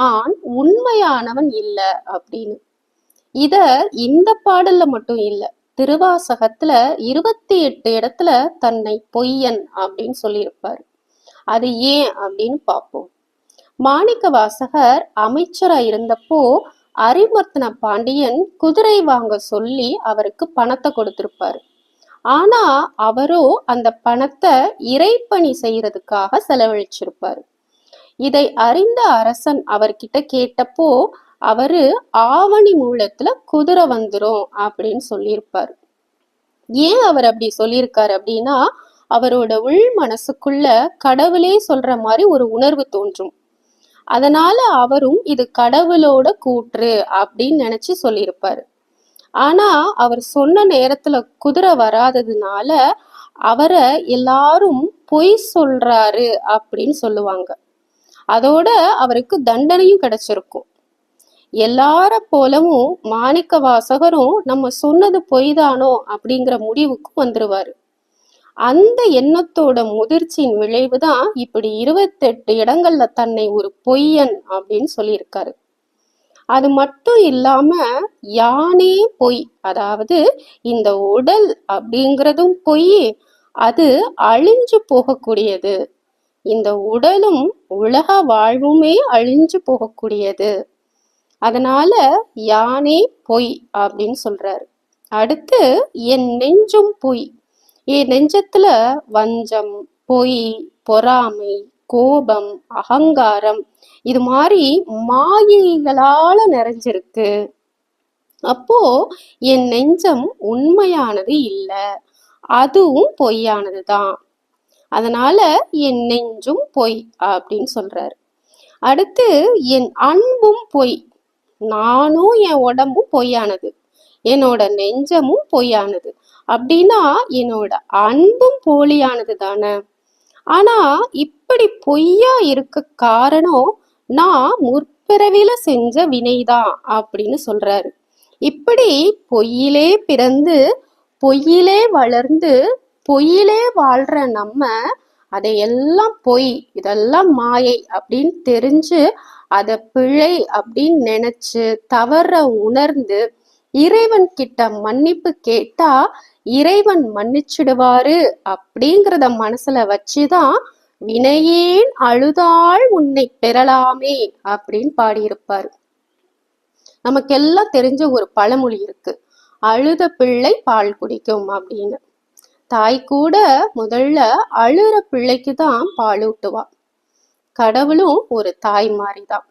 நான் உண்மையானவன் இல்ல அப்படின்னு. இத இந்த பாடல்ல மட்டும் இல்ல திருவாசகத்துல இருபத்தி எட்டு இடத்துல தன்னை பொய்யன் அப்படின்னு சொல்லியிருப்பாரு. அது ஏன் அப்படின்னு பார்ப்போம். மாணிக்க வாசகர் அமைச்சரா இருந்தப்போ அரிமர்த்தன பாண்டியன் குதிரை வாங்க சொல்லி அவருக்கு பணத்தை கொடுத்திருப்பாரு. ஆனா அவரோ அந்த பணத்தை இறைப்பணி செய்யறதுக்காக செலவழிச்சிருப்பாரு. இதை அறிந்த அரசன் அவர்கிட்ட கேட்டப்போ அவரு ஆவணி மூலத்துல குதிரை வந்துரும் அப்படின்னு சொல்லியிருப்பாரு. ஏன் அவர் அப்படி சொல்லியிருக்காரு அப்படின்னா அவரோட உள் மனசுக்குள்ள கடவுளே சொல்ற மாதிரி ஒரு உணர்வு தோன்றும். அதனால அவரும் இது கடவுளோட கூற்று அப்படின்னு நினைச்சு சொல்லியிருப்பாரு. ஆனா அவர் சொன்ன நேரத்துல குதிரை வராததுனால அவரை எல்லாரும் பொய் சொல்றாரு அப்படின்னு சொல்லுவாங்க. அதோட அவருக்கு தண்டனையும் கிடைச்சிருக்கும். எல்லார போலவும் மாணிக்க வாசகரும் நம்ம சொன்னது பொய்தானோ அப்படிங்கிற முடிவுக்கு வந்துருவாரு. அந்த எண்ணத்தோட முதிர்ச்சியின் விளைவு தான் இப்படி இருபத்தெட்டு இடங்கள்ல தன்னை ஒரு பொய்யன் அப்படின்னு சொல்லியிருக்காரு. அது மட்டும் இல்லாம யானே பொய் அதாவது இந்த உடல் அப்படிங்கிறதும் பொய் அது அழிஞ்சு போகக்கூடியது. இந்த உடலும் உலக வாழ்வுமே அழிஞ்சு போகக்கூடியது. அதனால யானே பொய் அப்படின்னு சொல்றாரு. அடுத்து என் நெஞ்சும் பொய். என் நெஞ்சத்துல வஞ்சம் பொய் பொறாமை கோபம் அகங்காரம் இது மாதிரி மாயைகளால நிறைஞ்சிருக்கு. அப்போ என் நெஞ்சம் உண்மையானது இல்லை. அதுவும் பொய்யானது தான் அதனால என் நெஞ்சும் பொய் அப்படின்னு சொல்றாரு. அடுத்து என் அன்பும் பொய். நானும் என் உடம்பும் பொய்யானது. என்னோட நெஞ்சமும் பொய்யானது. அப்படின்னா என்னோட அன்பும் போலியானது தானே. ஆனா இப்படி பொய்யா இருக்க காரணம் நான் முற்பிறவில செஞ்ச வினைதான் அப்படின்னு சொல்றாரு. இப்படி பொய்யிலே பிறந்து பொய்யிலே வளர்ந்து பொய்யிலே வாழ்ற நம்ம அதையெல்லாம் பொய் இதெல்லாம் மாயை அப்படின்னு தெரிஞ்சு அத பிழை அப்படின்னு நினைச்சு தவற உணர்ந்து இறைவன் கிட்ட மன்னிப்பு கேட்டா இறைவன் மன்னிச்சிடுவாரு அப்படிங்கிறத மனசுல வச்சுதான் வினையேன் அழுதாள் உன்னை பெறலாமே அப்படின்னு பாடியிருப்பாரு. நமக்கெல்லாம் தெரிஞ்ச ஒரு பழமொழி இருக்கு. அழுத பிள்ளை பால் குடிக்கும் அப்படின்னு. தாய் கூட முதல்ல அழுற பிள்ளைக்கு தான் பாலூட்டுவா. கடவுளும் ஒரு தாய் மாதிரிதான்